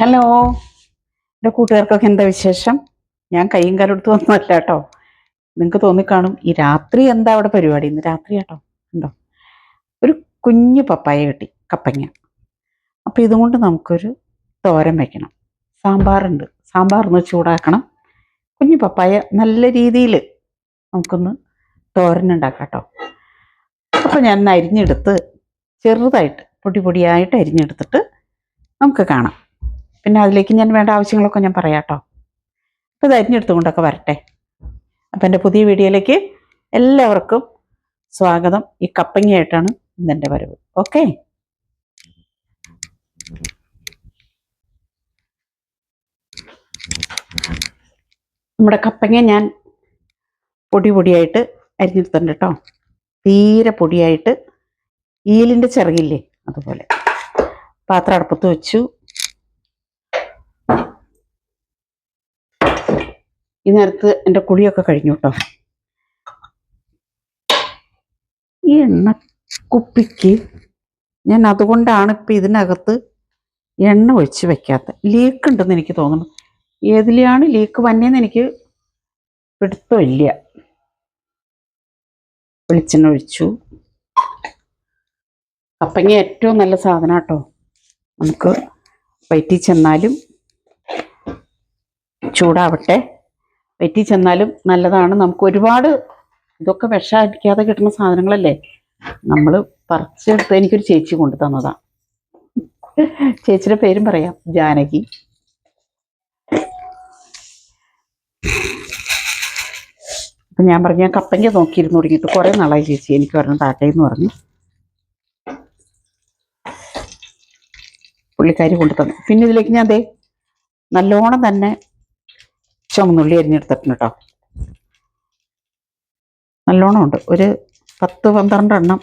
Hello എന്റെ കൂട്ടുകാർക്കൊക്കെ എന്താ വിശേഷം? ഞാൻ കയ്യും കാലെടുത്ത് വന്നതല്ല കേട്ടോ. നിങ്ങൾക്ക് തോന്നിക്കാണും. ഈ രാത്രി എന്താ അവിടെ പരിപാടി? ഇന്ന് രാത്രി കേട്ടോ ഉണ്ടോ? ഒരു കുഞ്ഞു പപ്പായ കിട്ടി. കപ്പങ്ങ. അപ്പോൾ ഇതുകൊണ്ട് നമുക്കൊരു തോരൻ വയ്ക്കണം സാമ്പാറുണ്ട്. സാമ്പാറൊന്ന് ചൂടാക്കണം. കുഞ്ഞു പപ്പായ നല്ല രീതിയിൽ നമുക്കൊന്ന് തോരൻ ഉണ്ടാക്കാം കേട്ടോ. അപ്പോൾ ഞാൻ അരിഞ്ഞെടുത്ത് ചെറുതായിട്ട് പൊടി പൊടിയായിട്ട് അരിഞ്ഞെടുത്തിട്ട് നമുക്ക് കാണാം. പിന്നെ അതിലേക്ക് ഞാൻ വേണ്ട ആവശ്യങ്ങളൊക്കെ ഞാൻ പറയാം കേട്ടോ അപ്പോൾ ഇത് അരിഞ്ഞെടുത്തുകൊണ്ടൊക്കെ വരട്ടെ. അപ്പോൾ എന്റെ പുതിയ വീഡിയോയിലേക്ക് എല്ലാവർക്കും സ്വാഗതം. ഈ കപ്പങ്ങയായിട്ടാണ് ഇന്നെന്റെ വരവ്. ഓക്കെ? നമ്മുടെ കപ്പങ്ങ ഞാൻ പൊടി പൊടിയായിട്ട് അരിഞ്ഞെടുത്തിട്ടുണ്ട് കേട്ടോ. തീരെ പൊടിയായിട്ട് ഈലിന്റെ ചിറകില്ലേ അതുപോലെ. പാത്രം അടുപ്പത്ത് വെച്ചു. ഈ നേരത്ത് എന്റെ കുളിയൊക്കെ കഴിഞ്ഞു കേട്ടോ ഈ എണ്ണ കുപ്പിക്ക് ഞാൻ അതുകൊണ്ടാണ് ഇപ്പം ഇതിനകത്ത് എണ്ണ ഒഴിച്ച് വെക്കാത്ത. ലീക്ക് ഉണ്ടെന്ന് എനിക്ക് തോന്നുന്നു. ഏതിലെയാണ് ലീക്ക് വന്നേന്ന് എനിക്ക് പിടുത്തമില്ല വെളിച്ചെണ്ണ ഒഴിച്ചു. കപ്പങ്ങ ഏറ്റവും നല്ല സാധനം കേട്ടോ നമുക്ക് വയറ്റിൽ ചെന്നാലും ചൂടാവട്ടെ. വയറ്റിൽ ചെന്നാലും നല്ലതാണ്. നമുക്ക് ഒരുപാട് ഇതൊക്കെ വിഷം അടിക്കാതെ കിട്ടുന്ന സാധനങ്ങളല്ലേ? നമ്മൾ പറിച്ചെടുത്ത് എനിക്കൊരു ചേച്ചി കൊണ്ടു തന്നതാ. ചേച്ചിയുടെ പേരും പറയാം. ജാനകി. അപ്പം ഞാൻ പറഞ്ഞു ഞാൻ കപ്പയ്ക്ക് നോക്കിയിരുന്നു തുടങ്ങിയിട്ട്. കുറേ നാളായി ചേച്ചി എനിക്ക് പറഞ്ഞു താട്ടേന്ന് പറഞ്ഞു. പുള്ളിക്കാരി കൊണ്ടു തന്നു. പിന്നെ ഇതിലേക്ക് ഞാൻ ദേ നല്ലോണം തന്നെ ചുമന്നുള്ളി അരിഞ്ഞെടുത്തിട്ടുണ്ട് കേട്ടോ. നല്ലോണം ഉണ്ട്. ഒരു പത്ത് പന്ത്രണ്ട് എണ്ണം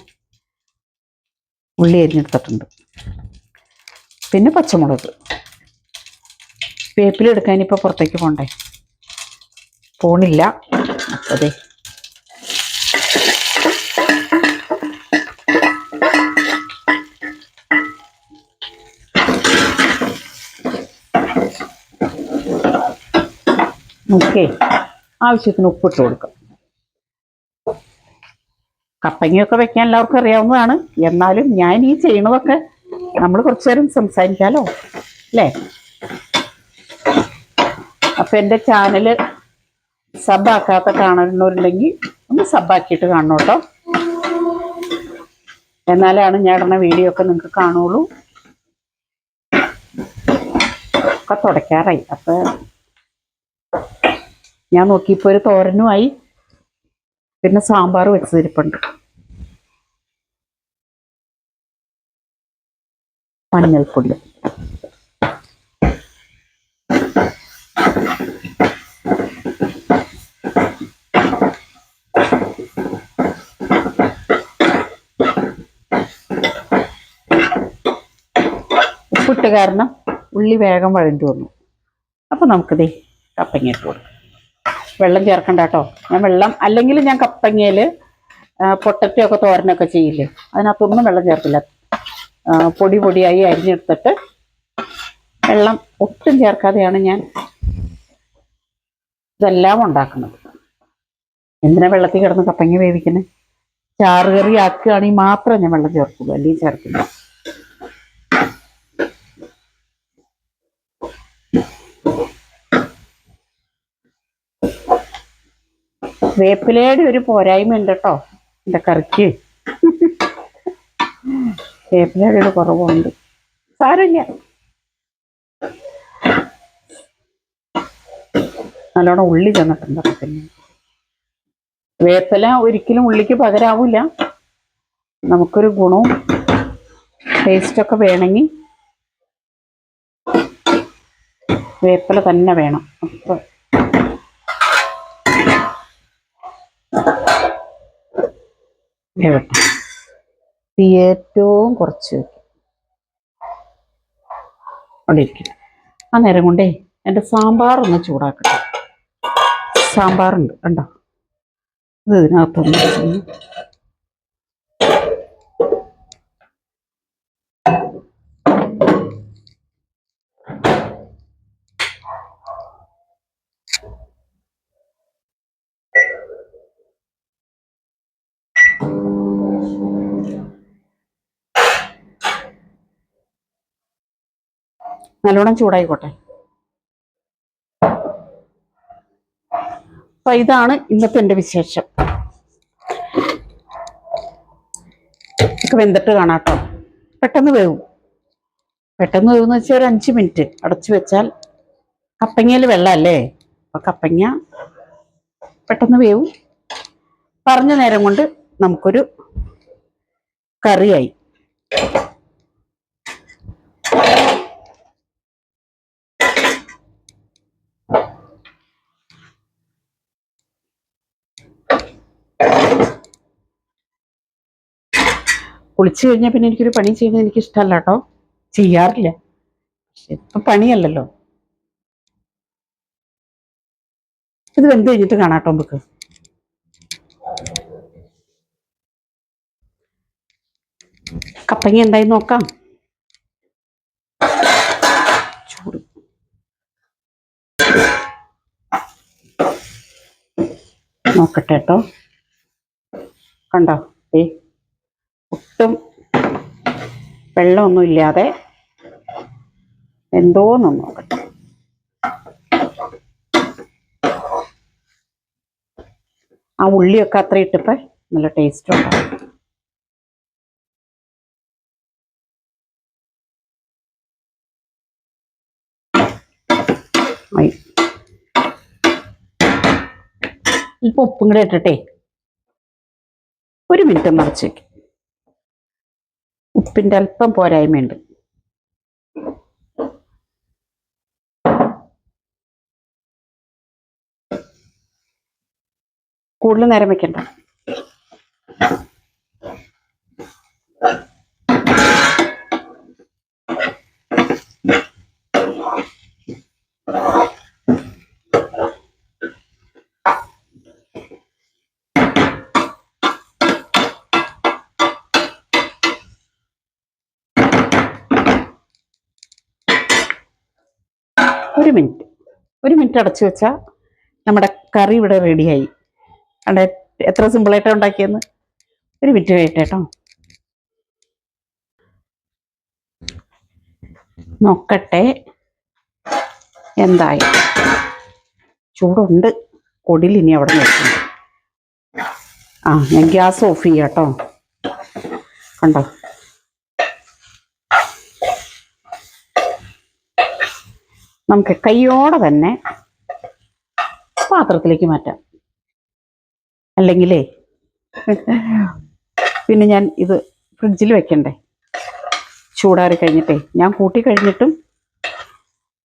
ഉള്ളി അരിഞ്ഞെടുത്തിട്ടുണ്ട്. പിന്നെ പച്ചമുളക്. വേപ്പിലെടുക്കാൻ ഇപ്പോൾ പുറത്തേക്ക് പോണ്ടേ? പോണില്ല. അതെ ഓക്കെ ആവശ്യത്തിന് ഉപ്പിട്ട് കൊടുക്കാം. കപ്പങ്ങയൊക്കെ വെക്കാൻ എല്ലാവർക്കും അറിയാവുന്നതാണ്. എന്നാലും ഞാൻ ഈ ചെയ്യണതൊക്കെ നമ്മൾ കുറച്ചു നേരം സംസാരിക്കാമല്ലോ അല്ലേ? അപ്പം എന്റെ ചാനൽ സബാക്കാത്ത കാണുന്നവരുണ്ടെങ്കിൽ ഒന്ന് സബാക്കിയിട്ട് കാണണം കേട്ടോ. എന്നാലാണ് ഞാൻ ഇടുന്ന വീഡിയോ ഒക്കെ നിങ്ങൾക്ക് കാണുള്ളൂ. ഒക്കെ തുടയ്ക്കാറായി. അപ്പം ഞാൻ നോക്കിയപ്പോൾ ഒരു തോരനുമായി പിന്നെ സാമ്പാർ വെച്ച് വെച്ചതിരിപ്പുണ്ട് മഞ്ഞൾപ്പുള്ളി ഉപ്പിട്ട് കാരണം ഉള്ളി വേഗം വഴണ്ടി വന്നു. അപ്പം നമുക്കിതേ കപ്പങ്ങ ഇട്ട് കൊടുക്കാം. വെള്ളം ചേർക്കണ്ട കേട്ടോ. ഞാൻ വെള്ളം അല്ലെങ്കിൽ ഞാൻ കപ്പങ്ങയിൽ പൊട്ടറ്റൊക്കെ തോരനൊക്കെ ചെയ്യില്ലേ അതിനകത്തൊന്നും വെള്ളം ചേർക്കില്ല. പൊടി പൊടിയായി അരിഞ്ഞെടുത്തിട്ട് വെള്ളം ഒട്ടും ചേർക്കാതെയാണ് ഞാൻ ഇതെല്ലാം ഉണ്ടാക്കുന്നത്. എന്തിനാ വെള്ളത്തിൽ കിടന്ന് കപ്പങ്ങ വേവിക്കുന്നത് ചാറുകറി ആക്കുകയാണെങ്കിൽ മാത്രമേ ഞാൻ വെള്ളം ചേർക്കുള്ളൂ അല്ലെങ്കിൽ ചേർക്കില്ല. വേപ്പിലയുടെ ഒരു പോരായ്മ ഉണ്ട് കേട്ടോ എന്റെ കറിക്ക്. വേപ്പിലയുടെ ഒരു കുറവുണ്ട്. സാരമില്ല. നല്ലോണം ഉള്ളി ചെന്നിട്ടുണ്ട് വേപ്പില ഒരിക്കലും ഉള്ളിക്ക് പകരാവില്ല. നമുക്കൊരു ഗുണവും ടേസ്റ്റൊക്കെ വേണമെങ്കിൽ വേപ്പില തന്നെ വേണം. അപ്പോൾ വേവട്ടെ തീ ഏറ്റവും കുറച്ച് ഇരിക്കട്ടെ ആ നേരം കൊണ്ടേ എന്റെ സാമ്പാർ ഒന്ന് ചൂടാക്കട്ടെ. സാമ്പാറുണ്ട് കണ്ടോ? ഇത് ഇതിനകത്തൊന്ന് നല്ലോണം ചൂടായിക്കോട്ടെ. അപ്പൊ ഇതാണ് ഇന്നത്തെ എന്റെ വിശേഷം. വെന്തിട്ട് കാണാട്ടോ പെട്ടെന്ന് വേവും. പെട്ടെന്ന് വേവെന്ന് വെച്ചാൽ ഒരു അഞ്ച് മിനിറ്റ് അടച്ചു വെച്ചാൽ കപ്പങ്ങയിൽ വെള്ളമല്ലേ? അപ്പൊ കപ്പങ്ങ പെട്ടെന്ന് വേവും. പറഞ്ഞ നേരം കൊണ്ട് നമുക്കൊരു കറിയായി. കുളിച്ചു കഴിഞ്ഞാൽ പിന്നെ എനിക്കൊരു പണി ചെയ്യുന്നത് എനിക്ക് ഇഷ്ടമല്ല കേട്ടോ. ചെയ്യാറില്ല. ഇപ്പൊ പണിയല്ലല്ലോ. ഇത് വെന്ത് കഴിഞ്ഞിട്ട് കാണാട്ടോ നമുക്ക്. കപ്പങ്ങ എന്തായി നോക്കാം. നോക്കട്ടെ കേട്ടോ. കണ്ടോ? ഏ വെള്ളമൊന്നും ഇല്ലാതെ എന്തോന്നു നോക്കട്ടെ. ആ ഉള്ളിയൊക്കെ അത്ര ഇട്ടപ്പോൾ നല്ല ടേസ്റ്റ് ഉണ്ടാവും. ആയി ഇപ്പൊ ഉപ്പും കൂടെ ഇട്ടിട്ടേ. ഒരു മിനിറ്റ് വെക്കും. ഉപ്പിന്റെ അല്പം പോരായ്മയുണ്ട്. കൂടുതൽ നേരം വെക്കണ്ട. ഒരു മിനിറ്റ്. ഒരു മിനിറ്റ് അടച്ചു വെച്ചാൽ നമ്മുടെ കറി ഇവിടെ റെഡിയായി. അവിടെ എത്ര സിമ്പിളായിട്ടാണ് ഉണ്ടാക്കിയെന്ന്? ഒരു മിനിറ്റ് കഴിയട്ടെ കേട്ടോ. നോക്കട്ടെ. എന്തായി? ചൂടുണ്ട്. കൊടിൽ ഇനി അവിടെ നിൽക്കുന്നു ആ ഞാൻ ഗ്യാസ് ഓഫ് ചെയ്യാം കേട്ടോ. കണ്ടോ? നമുക്ക് കൈയോടെ തന്നെ പാത്രത്തിലേക്ക് മാറ്റാം. അല്ലെങ്കിലേ പിന്നെ ഞാൻ ഇത് ഫ്രിഡ്ജിൽ വെക്കണ്ടേ? ചൂടാറി കഴിഞ്ഞിട്ടേ ഞാൻ കൂട്ടി കഴിഞ്ഞിട്ടും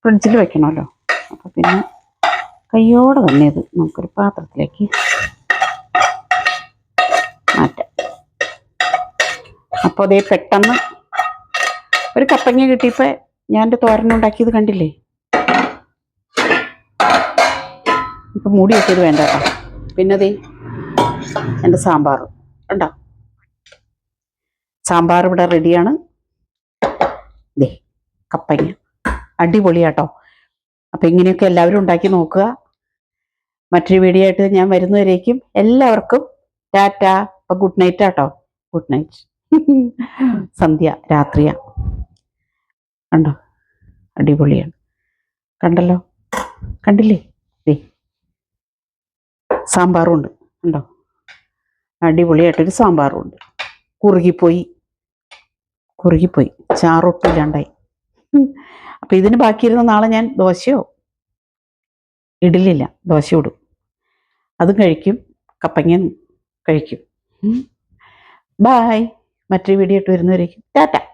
ഫ്രിഡ്ജിൽ വെക്കണമല്ലോ. അപ്പോൾ പിന്നെ കയ്യോടെ തന്നെ ഇത് നമുക്കൊരു പാത്രത്തിലേക്ക് മാറ്റാം. അപ്പോൾ അതേ പെട്ടെന്ന് ഒരു കപ്പങ്ങ കിട്ടിയപ്പോൾ ഞാൻ എന്റെ തോരനുണ്ടാക്കിയത് കണ്ടില്ലേ? ഇപ്പം മൂടി വെച്ചത് വേണ്ട കേട്ടോ. പിന്നെ ദേ എന്റെ സാമ്പാർ. ഉണ്ടോ സാമ്പാർ ഇവിടെ റെഡിയാണ്. ദേ കപ്പങ്ങ അടിപൊളിയാട്ടോ. അപ്പം ഇങ്ങനെയൊക്കെ എല്ലാവരും ഉണ്ടാക്കി നോക്കുക. മറ്റൊരു വീഡിയോ ആയിട്ട് ഞാൻ വരുന്നവരേക്കും എല്ലാവർക്കും ടാറ്റ. അപ്പം ഗുഡ് നൈറ്റ് ആട്ടോ. ഗുഡ് നൈറ്റ് സന്ധ്യ രാത്രിയാ. കണ്ടോ? അടിപൊളിയാണ്. കണ്ടല്ലോ? കണ്ടില്ലേ? സാമ്പാറും ഉണ്ട് ഉണ്ടോ അടിപൊളിയായിട്ടൊരു സാമ്പാറും ഉണ്ട് കുറുകിപ്പോയി. കുറുകിപ്പോയി. ചാറൊട്ടില്ലാണ്ടായി. അപ്പം ഇതിന് ബാക്കിയിരുന്ന നാളെ ഞാൻ ദോശയോ? ഇഡലില്ല ദോശ ഇടും. അതും കഴിക്കും. കപ്പങ്ങ കഴിക്കും. ബായ്. മറ്റൊരു വീഡിയോ ഇട്ട് വരുന്നവരേക്കും. ടാറ്റ.